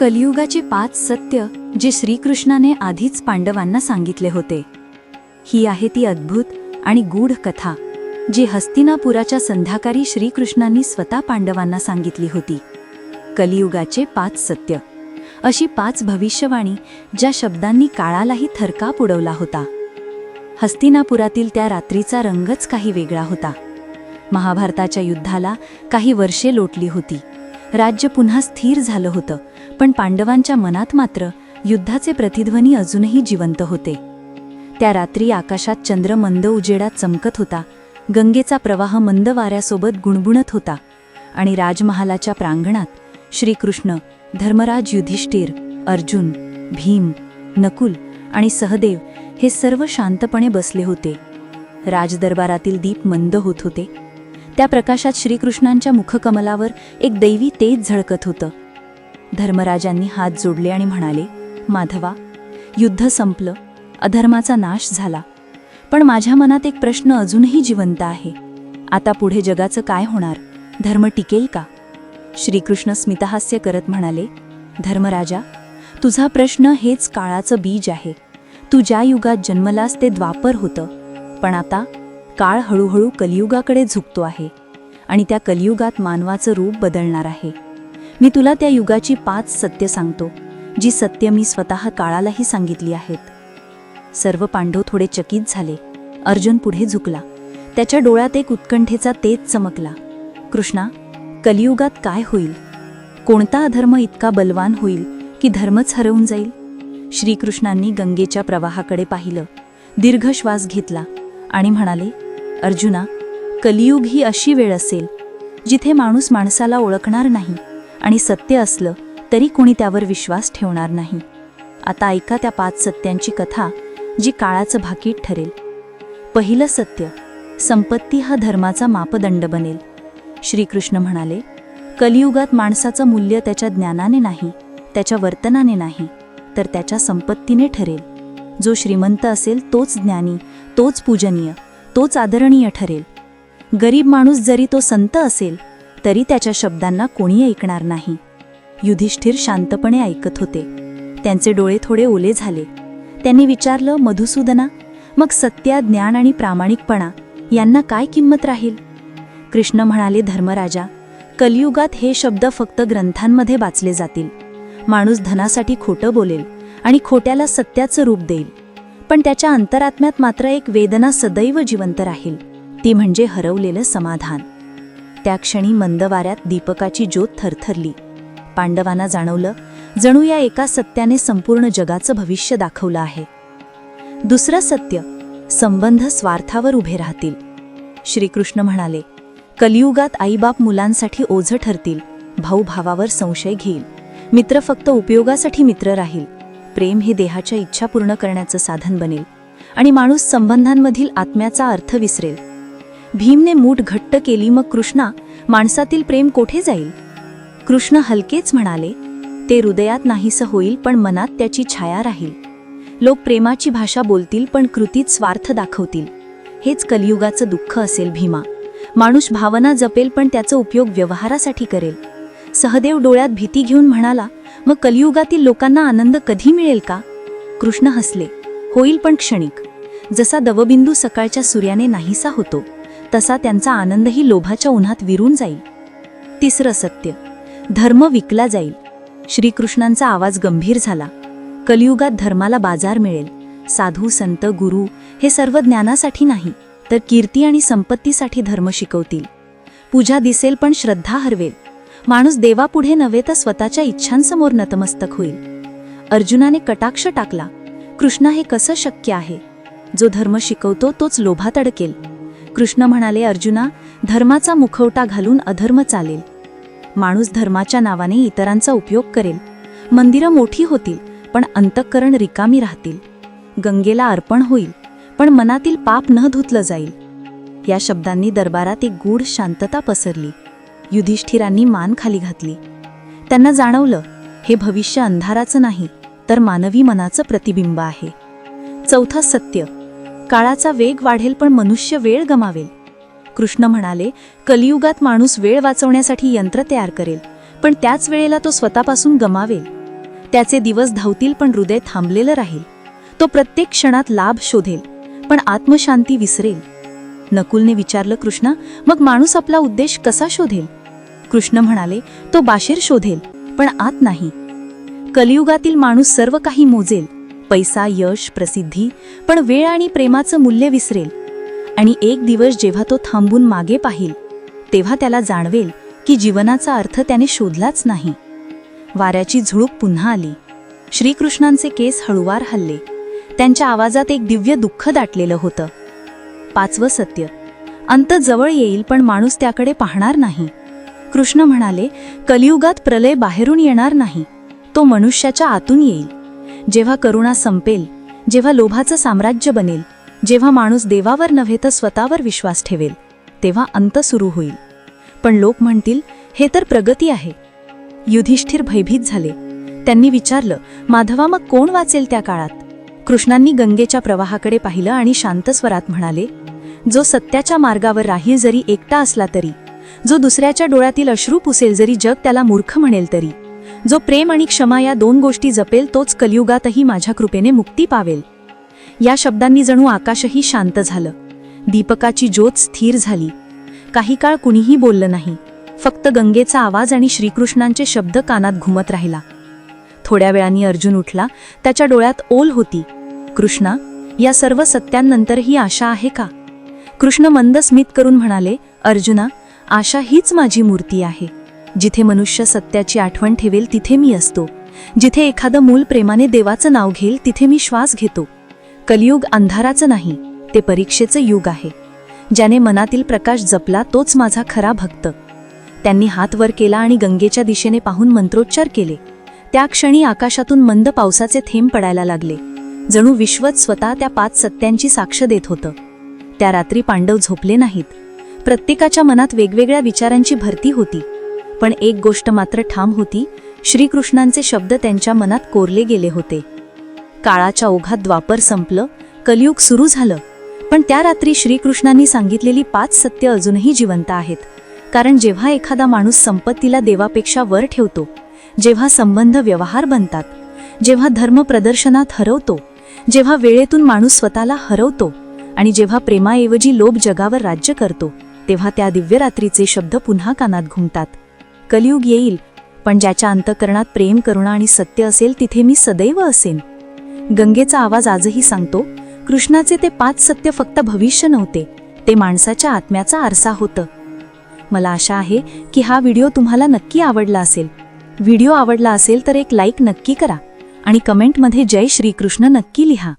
कलियुगाचे पाच सत्य जे श्रीकृष्णाने आधीच पांडवांना सांगितले होते. ही आहे ती अद्भुत आणि गूढ कथा जी हस्तिनापुराच्या संध्याकाळी श्रीकृष्णांनी स्वतः पांडवांना सांगितली होती. कलियुगाचे पाच सत्य. अशी पाच भविष्यवाणी ज्या शब्दांनी काळालाही थरकाप उडवला होता. हस्तिनापुरातील त्या रात्रीचा रंगच काही वेगळा होता. महाभारताच्या युद्धाला काही वर्षे लोटली होती. राज्य पुन्हा स्थिर झालं होतं. पण पांडवांच्या मनात मात्र युद्धाचे प्रतिध्वनी अजूनही जिवंत होते. त्या रात्री आकाशात चंद्र मंद उजेडात चमकत होता. गंगेचा प्रवाह मंद वाऱ्यासोबत गुणगुणत होता आणि राजमहालाच्या प्रांगणात श्रीकृष्ण धर्मराज युधिष्ठिर अर्जुन भीम नकुल आणि सहदेव हे सर्व शांतपणे बसले होते. राजदरबारातील दीप मंद होत होते. त्या प्रकाशात श्रीकृष्णांच्या मुखकमलावर एक दैवी तेज झळकत होतं. धर्मराजांनी हात जोडले आणि म्हणाले माधवा युद्ध संपलं अधर्माचा नाश झाला. पण माझ्या मनात एक प्रश्न अजूनही जिवंत आहे. आता पुढे जगाचं काय होणार? धर्म टिकेल का? श्रीकृष्ण स्मितहास्य करत म्हणाले धर्मराजा तुझा प्रश्न हेच काळाचं बीज आहे. तू ज्या युगात जन्मलास ते द्वापर होतं. पण आता काळ हळूहळू कलियुगाकडे झुकतो आहे आणि त्या कलियुगात मानवाचं रूप बदलणार आहे. मी तुला त्या युगाची पाच सत्य सांगतो जी सत्य मी स्वतः काळालाही सांगितली आहेत. सर्व पांडव थोडे चकित झाले. अर्जुन पुढे झुकला. त्याच्या डोळ्यात एक उत्कंठेचा तेज चमकला. कृष्णा कलियुगात काय होईल? कोणता अधर्म इतका बलवान होईल की धर्मच हरवून जाईल? श्रीकृष्णांनी गंगेच्या प्रवाहाकडे पाहिलं. दीर्घ श्वास घेतला आणि म्हणाले अर्जुना कलियुग ही अशी वेळ असेल जिथे माणूस माणसाला ओळखणार नाही. आणि सत्य असलं तरी कोणी त्यावर विश्वास ठेवणार नाही. आता ऐका त्या पाच सत्यांची कथा जी काळाचं भाकीत ठरेल. पहिलं सत्य संपत्ती हा धर्माचा मापदंड बनेल. श्रीकृष्ण म्हणाले कलियुगात माणसाचं मूल्य त्याच्या ज्ञानाने नाही त्याच्या वर्तनाने नाही तर त्याच्या संपत्तीने ठरेल. जो श्रीमंत असेल तोच ज्ञानी तोच पूजनीय तोच आदरणीय ठरेल. गरीब माणूस जरी तो संत असेल तरी त्याच्या शब्दांना कोणी ऐकणार नाही. युधिष्ठिर शांतपणे ऐकत होते. त्यांचे डोळे थोडे ओले झाले. त्यांनी विचारलं मधुसूदना मग सत्या ज्ञान आणि प्रामाणिकपणा यांना काय किंमत राहील? कृष्ण म्हणाले धर्मराजा कलियुगात हे शब्द फक्त ग्रंथांमध्ये वाचले जातील. माणूस धनासाठी खोटं बोलेल आणि खोट्याला सत्याचं रूप देईल. पण त्याच्या अंतरात्म्यात मात्र एक वेदना सदैव जिवंत राहील. ती म्हणजे हरवलेलं समाधान. त्या क्षणी मंद वाऱ्यात दीपकाची ज्योत थरथरली. पांडवांना जाणवलं जणू या एका सत्याने संपूर्ण जगाचं भविष्य दाखवलं आहे. दुसरं सत्य संबंध स्वार्थावर उभे राहतील. श्रीकृष्ण म्हणाले कलियुगात आईबाप मुलांसाठी ओझं ठरतील भाऊ भावावर संशय घेईल. मित्र फक्त उपयोगासाठी मित्र राहील. प्रेम हे देहाच्या इच्छा पूर्ण करण्याचं साधन बनेल आणि माणूस संबंधांमधील आत्म्याचा अर्थ विसरेल. भीमने मूठ घट्ट केली मग कृष्णा माणसातील प्रेम कोठे जाईल? कृष्ण हलकेच म्हणाले ते हृदयात नाहीसं होईल पण मनात त्याची छाया राहील. लोक प्रेमाची भाषा बोलतील पण कृतीत स्वार्थ दाखवतील. हेच कलियुगाचं दुःख असेल भीमा. माणूस भावना जपेल पण त्याचा उपयोग व्यवहारासाठी करेल. सहदेव डोळ्यात भीती घेऊन म्हणाला मग कलियुगातील लोकांना आनंद कधी मिळेल का? कृष्ण हसले होईल पण क्षणिक. जसा दवबिंदू सकाळच्या सूर्याने नाहीसा होतो. तसा त्यांचा आनंदही लोभाच्या उन्हात विरून जाईल. तिसरं सत्य धर्म विकला जाईल. श्रीकृष्णांचा आवाज गंभीर झाला. कलियुगात धर्माला बाजार मिळेल. साधू संत गुरु हे सर्व ज्ञानासाठी नाही तर कीर्ती आणि संपत्तीसाठी धर्म शिकवतील. पूजा दिसेल पण श्रद्धा हरवेल. माणूस देवापुढे नव्हे तर स्वतःच्या इच्छांसमोर नतमस्तक होईल. अर्जुनाने कटाक्ष टाकला. कृष्णा हे कसं शक्य आहे? जो धर्म शिकवतो तोच लोभात अडकेल. कृष्ण म्हणाले अर्जुना धर्माचा मुखवटा घालून अधर्म चालेल. माणूस धर्माच्या नावाने इतरांचा उपयोग करेल. मंदिरं मोठी होतील पण अंतःकरण रिकामी राहतील. गंगेला अर्पण होईल पण मनातील पाप न धुतलं जाईल. या शब्दांनी दरबारात एक गूढ शांतता पसरली. युधिष्ठिरांनी मान खाली घातली. त्यांना जाणवलं हे भविष्य अंधाराचं नाही तर मानवी मनाचं प्रतिबिंब आहे. चौथा सत्य काळाचा वेग वाढेल पण मनुष्य वेळ गमावेल. कृष्ण म्हणाले कलियुगात माणूस वेळ वाचवण्यासाठी यंत्र तयार करेल पण त्याच वेळेला तो स्वतःपासून गमावेल. त्याचे दिवस धावतील पण हृदय थांबलेलं राहील. तो प्रत्येक क्षणात लाभ शोधेल पण आत्मशांती विसरेल. नकुलने विचारलं कृष्णा मग माणूस आपला उद्देश कसा शोधेल? कृष्ण म्हणाले तो बाशेर शोधेल पण आत नाही. कलियुगातील माणूस सर्व काही मोजेल पैसा यश प्रसिद्धी पण वेळ आणि प्रेमाचं मूल्य विसरेल. आणि एक दिवस जेव्हा तो थांबून मागे पाहिल तेव्हा त्याला जाणवेल की जीवनाचा अर्थ त्याने शोधलाच नाही. वाऱ्याची झुळूक पुन्हा आली. श्रीकृष्णांचे केस हळुवार हल्ले. त्यांच्या आवाजात एक दिव्य दुःख दाटलेलं होतं. पाचवं सत्य. अंत जवळ येईल पण माणूस त्याकडे पाहणार नाही. कृष्ण म्हणाले कलियुगात प्रलय बाहेरून येणार नाही. तो मनुष्याच्या आतून येईल. जेव्हा करुणा संपेल जेव्हा लोभाचं साम्राज्य बनेल जेव्हा माणूस देवावर नव्हे तर स्वतःवर विश्वास ठेवेल तेव्हा अंत सुरू होईल. पण लोक म्हणतील हे तर प्रगती आहे. युधिष्ठिर भयभीत झाले. त्यांनी विचारलं माधवा मग कोण वाचेल त्या काळात? कृष्णांनी गंगेच्या प्रवाहाकडे पाहिलं आणि शांत स्वरात म्हणाले जो सत्याच्या मार्गावर राहील जरी एकटा असला तरी जो दुसऱ्याच्या डोळ्यातील अश्रू पुसेल जरी जग त्याला मूर्ख म्हणेल तरी जो प्रेम आणि क्षमा या दोन गोष्टी जपेल तोच कलियुगातही माझ्या कृपेने मुक्ती पावेल. या शब्दांनी जणू आकाशही शांत झालं. दीपकाची ज्योत स्थिर झाली. काही काळ कुणीही बोललं नाही. फक्त गंगेचा आवाज आणि श्रीकृष्णांचे शब्द कानात घुमत राहिला. थोड्या वेळाने अर्जुन उठला. त्याच्या डोळ्यात ओल होती. कृष्णा या सर्व सत्यांनंतरही आशा आहे का? कृष्ण मंद स्मित करून म्हणाले अर्जुना आशा हीच माझी मूर्ती आहे. जिथे मनुष्य सत्याची आठवण ठेवेल तिथे मी असतो. जिथे एखादं मूल प्रेमाने देवाचं नाव घेईल तिथे मी श्वास घेतो. कलियुग अंधाराचं नाही ते परीक्षेचं युग आहे. ज्याने मनातील प्रकाश जपला तोच माझा खरा भक्त. त्यांनी हात वर केला आणि गंगेच्या दिशेने पाहून मंत्रोच्चार केले. त्या क्षणी आकाशातून मंद पावसाचे थेंब पडायला लागले. जणू विश्वच स्वतः त्या पाच सत्यांची साक्ष देत होतं. त्या रात्री पांडव झोपले नाहीत. प्रत्येकाच्या मनात वेगवेगळ्या विचारांची भरती होती. पण एक गोष्ट मात्र ठाम होती श्रीकृष्णांचे शब्द त्यांच्या मनात कोरले गेले होते. काळाच्या ओघात द्वापर संपलं कलियुग सुरू झालं पण त्या रात्री श्रीकृष्णांनी सांगितलेली पाच सत्य अजूनही जिवंत आहेत. कारण जेव्हा एखादा माणूस संपत्तीला देवापेक्षा वर ठेवतो जेव्हा संबंध व्यवहार बनतात जेव्हा धर्म प्रदर्शनात हरवतो जेव्हा वेळेतून माणूस स्वतःला हरवतो आणि जेव्हा प्रेमाऐवजी लोभ जगावर राज्य करतो तेव्हा त्या दिव्य रात्रीचे शब्द पुन्हा कानात घुमतात. कलियुग येईल पण ज्याच्या अंतकरणात प्रेम करुणा आणि सत्य असेल तिथे मी सदैव असेन. गंगेचा आवाज आजही सांगतो कृष्णाचे ते पाच सत्य फक्त भविष्य नव्हते ते माणसाच्या आत्म्याचा आरसा होतं. मला आशा आहे की हा व्हिडिओ तुम्हाला नक्की आवडला असेल. व्हिडिओ आवडला असेल तर एक लाईक नक्की करा आणि कमेंटमध्ये जय श्रीकृष्ण नक्की लिहा.